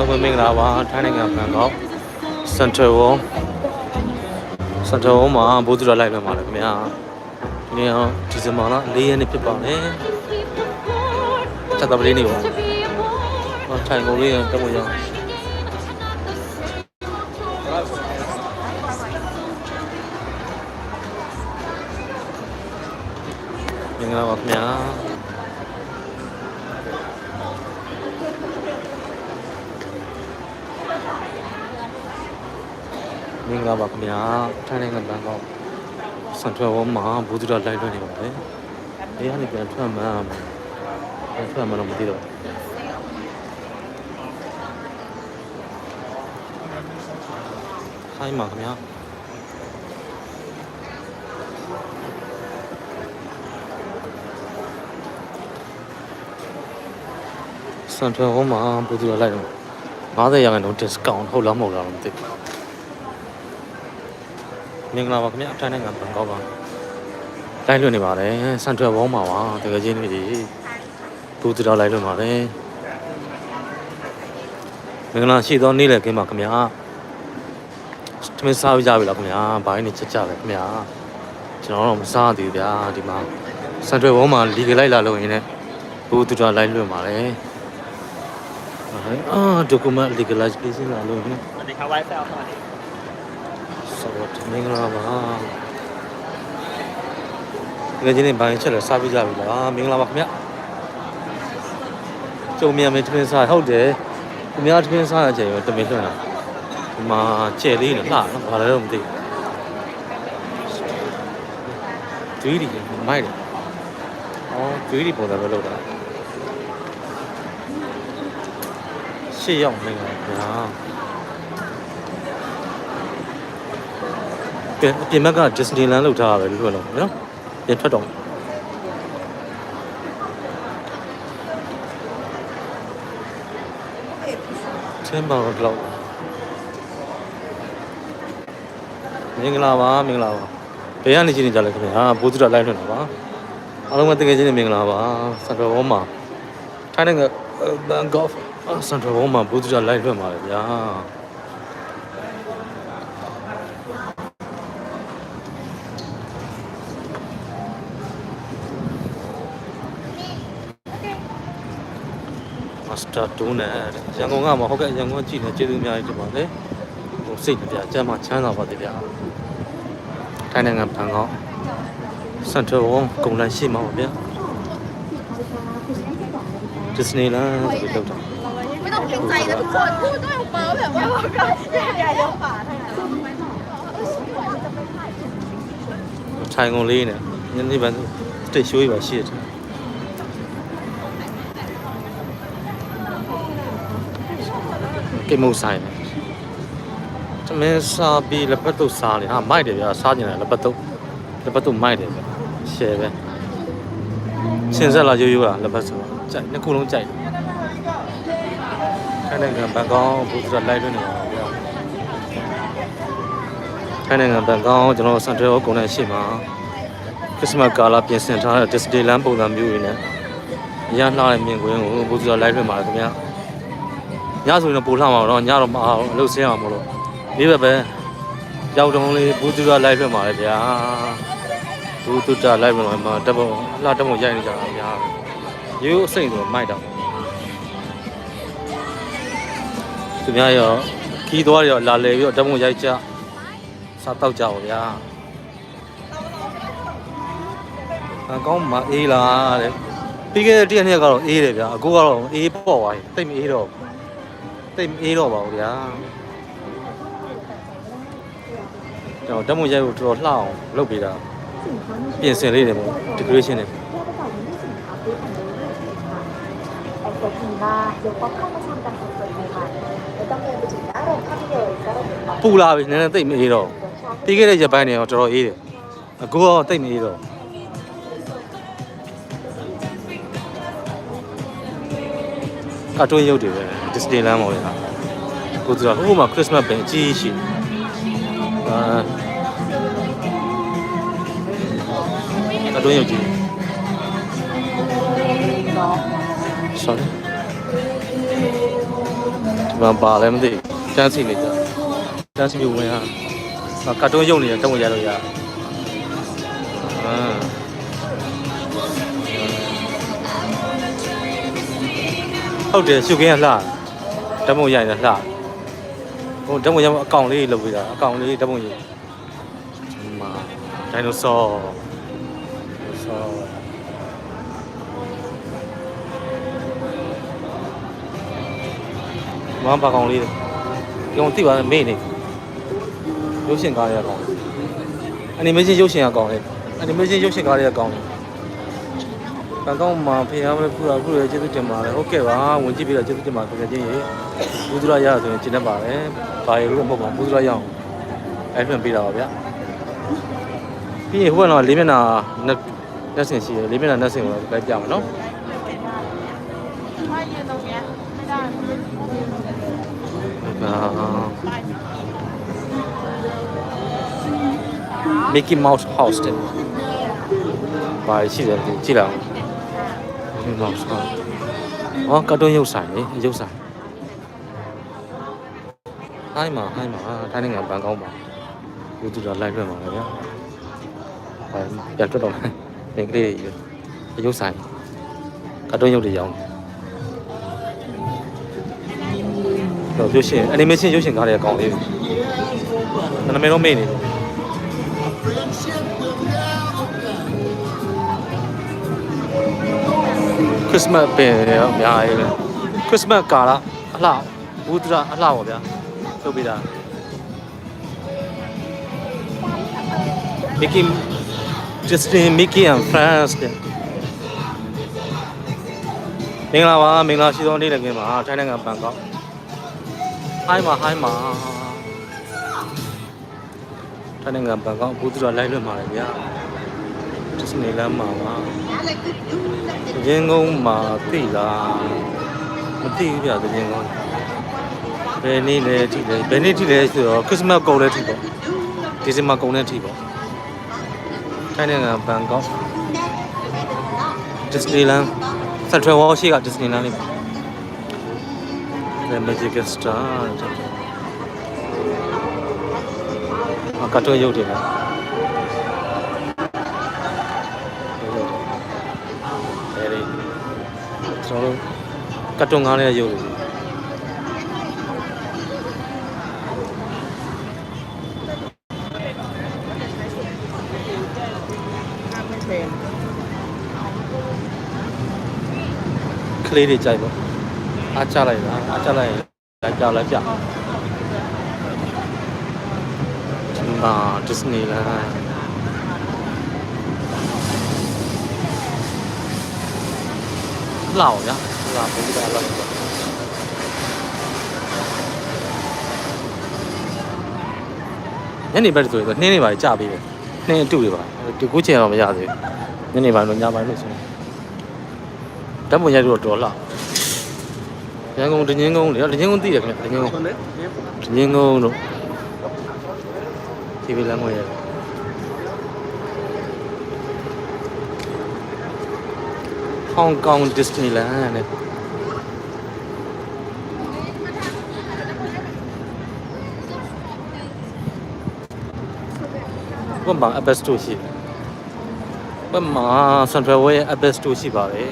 လုံးပဲမင်္ဂလာပါထိုင်းနိုင်ငံဘန်ကောက်စန်ထရဝစန်ထရဝမှာဘိုးသူတော်လိုက်လွှင့်ပါတယ်ခင်ဗျာဒီနေ့တော့ဒီဇင်ဘာလ၄ရက်နေ့ဖြစ်ပါတယ်ချက်တော်လေးနေပါဟောထိုင်ကုန်လေးတက်ဖို့ရအောင်မင်္ဂလာပါခင်ဗျာ မင်္ဂလာပါခင်ဗျာထိုင်းနိုင်ငံဘန်ကောက်စန်ထရဝမှာဘူဒူရာလိုက်လွှင့်နေပါတယ်။အေးကနေပြန်ထွက်မှန်းပြန်ထွက်မှန်းတော့မသိတော့ခိုင်းပါခင်ဗျာစန်ထရဝမှာဘူဒူရာလိုက်တော့90ရာခိုင်နှုန်း discount ဟုတ်လားမဟုတ်လားတော့မသိဘူး မင်္ဂလာပါခင်ဗျာထိုင်းနိုင်ငံဘန်ကောက်ကလိုက်လွှင့်နေပါတယ်စန်ထရယ်ဘောင်းမှာပါတကယ်ချင်းတွေဘူးတူတော်လိုက်လွှင့်ပါတယ်မင်္ဂလာရှိသောနေ့လည်ခင်းပါခင်ဗျာသမင်းစားကြပြီလားခင်ဗျာဘိုင်းနေချက်ကြပဲခင်ဗျာကျွန်တော်တော့မစားသေးဘူးဗျာဒီမှာစန်ထရယ်ဘောင်းမှာလီကလိုက်လာလို့ရင်းနဲ့ဘူးတူတော်လိုက်လွှင့်ပါတယ်အာဒိုကူမန့်လီကလိုက်ပြေးစလာလို့ရင်း ဆိုတော့မင်္ဂလာပါဒီနေ့ဘိုင်းချက်လဲစားပြီးကြပြီလားမင်္ဂလာပါခင်ဗျကျုံမြန်မင်းထင်းစားဟုတ်တယ်ခင်ဗျားထင်းစားတဲ့အချိန်ရောတမင်လွှင့်လာဒီမှာကျဲလေးနဲ့လှနော်ဘာလဲတော့မသိဘူးတွေးတယ်မိုက်တယ်အော်တွေးတယ်ပုံစံပဲလောက်တာရှေ့ရောက်မင်္ဂလာပါ အပြင်ဘက်က Disneyland လောက်ထားရပဲလို့ပြောလို့နော်ပြန်ထွက်တော့ချင်းပါတော့မင်္ဂလာပါမင်္ဂလာပါဘယ်ကနေချင်းနေကြလဲခင်ဗျာဘိုးသူရလိုက်လွှင့်တာပါအားလုံးပဲတကယ်ချင်းနေမင်္ဂလာပါစန်ထရဘောမှာထိုင်းနိုင်ငံဘန်ကောက်စန်ထရဘောမှာဘိုးသူရလိုက်လွှင့်ပါတယ်ဗျာ မာစတာတူးနဲ့ရန်ကုန်ကမှာဟုတ်ကဲ့ရန်ကုန်ကကြည့်နေကျေးဇူးအများကြီးတင်ပါတယ်ဟိုစိတ်ကြကျမ်းမချမ်းသာပါသေးဗျာထိုင်းနိုင်ငံဘန်ကောက်စန်ထရဝမ်ကုန်လန်ရှိမှာပါဗျာဒီစနီလန်ဆိုပြီးလောက်တာ ไม่ต้องเกรงใจนะทุกคนพูดต้องเปิดแบบว่าก็อย่าเลี้ยวป่าให้นะ ထိုင်ကုန်လေးနဲ့ညနေပိုင်းတိတ်ရှိုးရပါရှိတယ် ကိမုတ်ဆိုင်တယ်တမင်းစားပြီးလက်ပတ်တော့စားနေဟာမိုက်တယ်ဗျာစားကျင်တယ်လက်ပတ်တော့လက်ပတ်တော့မိုက်တယ်ဗျာရှယ်ပဲစင်ဆက်လာရိုးရိုးလားလက်ပတ်ဆိုကြိုက်နှစ်ခုလုံးကြိုက်ထိုင်းနိုင်ငံဘန်ကောက်ဘူသရာလိုက်လွှင့်နေပါဗျာထိုင်းနိုင်ငံဘန်ကောက်ကျွန်တော်စန်တရယ်ကုန်တဲ့ရှေ့မှာခရစ်စမတ်ကာလာပြင်ဆင်ထားတဲ့ Disneyland ပုံစံမျိုးတွေနဲ့အရလှတဲ့မြင်ကွင်းကိုဘူသရာလိုက်လွှင့်ပါတယ်ခင်ဗျာ ညဆိုရင်တော့ပိုလှမှာတော့ညတော့မအောင်အလုပ်ဆင်းအောင်မလို့ဒီဘက်ပဲရောက်တုံးလေးဘူးတူတာလိုက်ပြမှာလေဗျာဘူးတူတာလိုက်ပြမှာတက်ဖို့လှတက်ဖို့ရိုက်နေကြတာဗျာရိုးအစိမ့်ဆိုမိုက်တော့သူများရောခီးသွားရောလာလေပြီးတော့တက်ဖို့ရိုက်ကြစားတော့ကြပါဗျာအကောင်းမအေးလားတဲ့ပြီးခဲ့တဲ့တရက်နှစ်ရက်ကတော့အေးတယ်ဗျာအခုကတော့အေးပေါ့သွားပြီတိတ်မအေးတော့ဘူး တိတ်မအေးတော့ပါဘူးဗျာကျွန်တော်ဓာတ်မရိုက်ဖို့တော်တော်လှအောင်လုပ်ပေးတာပြင်ဆင်လေးတယ်ပေါ့ decoration တွေ แต่ดีมากเดี๋ยวป๊อปเข้ามาทำกันสดๆใหม่ๆไม่ต้องเดินไปถึงหน้าโรงภาพยนตร์ก็ได้เห็นป๊อป ပူလာပြီနည်းနည်းတိတ်မအေးတော့ပြီးခဲ့တဲ့ရက်ပိုင်းတွေတော့တော်တော်အေးတယ်အခုတော့တိတ်မအေးတော့ ကာတွန်းရုပ်တွေပဲ Disneyland ပေါ့ဗျာကိုသူကဟိုမှာ Christmas ပင်အကြီးကြီးရှိအာကာတွန်းရုပ်ကြီး sorry မှာပါလဲမသိတန်းစီနေကြတန်းစီပြီးဝင်ဟာအာကာတွန်းရုပ်နေတယ်တုံးရတော့ရအာ ဟုတ်တယ်ရှုခင်းကလှဓာတ်ပုံရိုက်နေတာလှဟိုဓာတ်ပုံရိုက်အကောင်လေးလုပ်ပေးတာအကောင်လေးဓာတ်ပုံရိုက်ဒီမှာဒိုင်နိုဆောဆောမဘာကောင်လေးကျွန်တော်သိပါတယ်မေ့နေရုပ်ရှင်ကားတွေကကောင်းအနီမေးရှင်းရုပ်ရှင်ကကောင်းလေအနီမေးရှင်းရုပ်ရှင်ကားတွေကကောင်း ဘန်ကောက်မှာဖျားမလို့ခုတာခုလည်းကျေးဇူးတင်ပါတယ်ဟုတ်ကဲ့ပါဝင်ကြည့်ပြီးတော့ကျေးဇူးတင်ပါခင်ဗျာချင်းရေဘူးသူရရဆိုရင်ကျင်းတတ်ပါတယ်ဘာရလို့မဟုတ်ပါဘူးဘူးသူရရအောင်အဲ့ပြန်ပေးတာပါဗျာပြီးရင်ဟိုကတော့လေးမျက်နှာနှက်ဆင်ရှိတယ်လေးမျက်နှာနှက်ဆင်ကိုလည်းပြပြမယ်နော်အာ Mickey Mouse House တဲ့ဘာရှိတယ်ကြည့်လိုက် အောင်မီကီမောက်စ်ဟောက်ဟောကတ်တွန်းရုပ်ဆိုင်လေရုပ်ဆိုင်ဟိုင်းမှာဟိုင်းမှာထိုင်းနိုင်ငံဘန်ကောက်မှာဘူတူတော့လိုက်လွှင့်ပါလေဗျာဘာပြတ်တော့တော့သင်္ကလေးတွေရုပ်ဆိုင်ကတ်တွန်းရုပ်တွေရောင်းတယ်တော့ရုပ်ရှင်အနီမေးရှင်းရုပ်ရှင်ကားတွေကောင်းလေးနာမည်တော့မေ့နေတယ် ခရစ်စမတ်ပင်တွေရောအများကြီးပဲခရစ်စမတ်ကာလာအလှဘူးတရာအလှပါဗျာလုပ်ပေးတာမီကီ Disney Mickey and Friends တဲ့မင်္ဂလာပါမင်္ဂလာရှိသောနေ့လည်းခင်ပါထိုင်းနိုင်ငံဘန်ကောက်ဟိုင်းမှာဟိုင်းမှာထိုင်းနိုင်ငံဘန်ကောက်ဘူးတရာလိုက်လွတ်မှာလေဗျာ Disney လမ်းမှာပါရင်းကုန်းမှာသိလားမသိဘူးဗျာရင်းကုန်းဘယ်နေ့လဲထိလဲဘယ်နေ့ထိလဲဆိုတော့ခရစ်စမတ်ကုန်လဲထိပေါ့ဒီဇင်ဘာကုန်လဲထိပေါ့ထိုင်းနိုင်ငံဘန်ကောက်ဒစ္စနီလန်စက်ထရဝေါ်ရှိကဒစ္စနီလန်လေးပါ The Magic Star အကတ်တော့ရုပ်တယ်လား ကျွန်တော်တို့ကတ်တွန်ကားနဲ့ရုပ်လို့လေးတွေကြိုက်ပေါ့အားချလိုက်တာအားချလိုက်လိုက်ပြလိုက်ပြဒီမှာ Disneyland လန်လောက်ရလာဘူးကြလောက်ပေါ့ညနေဘက်ဆိုရင်နှင်းနေပါကြပြီးတယ်နှင်းအတူတွေပါဒီကိုချင်တော့မရသေးဘူးညနေပိုင်းတော့ညပိုင်းလို့ဆိုရင်ဓာတ်ပုံရိုက်တော့တော်လာရန်ကုန်ဒင်းင်းကုန်းလေဒင်းင်းကုန်းသိတယ်ခင်ဗျဒင်းင်းကုန်းဒင်းင်းကုန်းတို့ TV လမ်းမရ ဟောင်ကောင်ဒစ္စနီလန်နဲ့ဘယ်မှာ App Store ရှိလဲဘယ်မှာ Central Way App Store ရှိပါလေ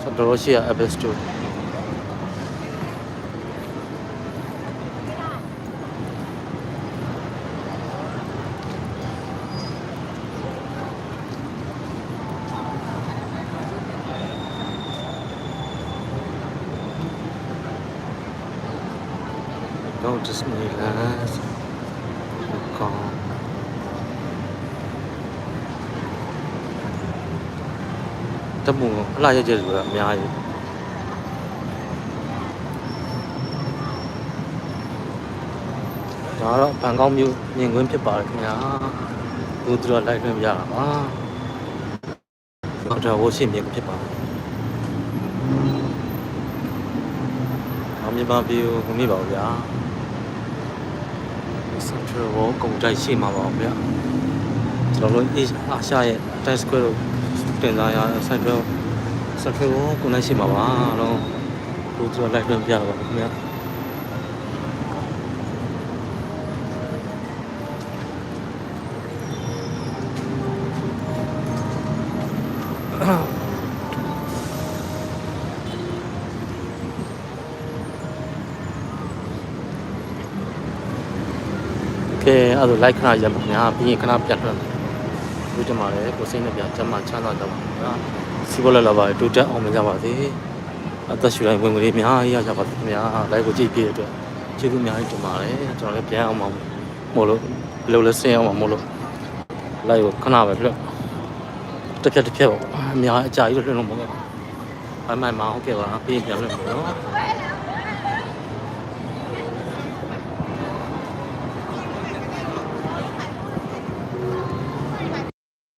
ကျွန်တော်တို့ရှိရ App Store တော့ Disneyland ကောင်းတမူအလားရကျဆိုတာအများကြီးဒါတော့ဘန်ကောက်မြို့မြင်ကွင်းဖြစ်ပါတယ်ခင်ဗျာဘူးသူတော့လိုက်ခွင့်မရတာပါတော့ဝရှိမြင်ကွင်းဖြစ်ပါတယ်အောင်မြပါပြီကိုမိပါဘူးဗျာ Central World ကုန်တိုက်ရှိမှာပါဗျာကျွန်တော်တို့အာရှရဲ့ Times Square ကိုတင်လာရ Central Central World ကုန်တိုက်ရှိမှာပါတော့ဘူးသူတော့လိုက်ခွင့်ပြတော့ပါခင်ဗျာ အဲ့ဒါ like ခဏရမှာများပြီးရင်ခဏပြန်ထွက်ဒီတင်ပါလေကိုစိတ်နဲ့ပြန်ကျမ်းမှချမ်းသာကြပါဗျာစီးပွားလက်လာပါတိုးတက်အောင်မကြပါစေအသက်ရှူတိုင်းဝင်ဝင်လေးအများကြီးရကြပါစေခင်ဗျာ like ကိုကြည့်ပြတဲ့အတွက်ကျေးဇူးအများကြီးတင်ပါတယ်ကျွန်တော်လည်းပြန်အောင်ပါမို့လို့ဘယ်လိုလဲဆင်းအောင်ပါမို့လို့ like ကိုခဏပဲပြလို့တစ်ဖြတ်တစ်ဖြတ်ပေါ့အများအကြာကြီးလွှင့်လို့မဟုတ်ဘူးအမိုင်မဟုတ်ကဲ့ပါပြီးရင်ပြန်လွှင့်မယ်နော်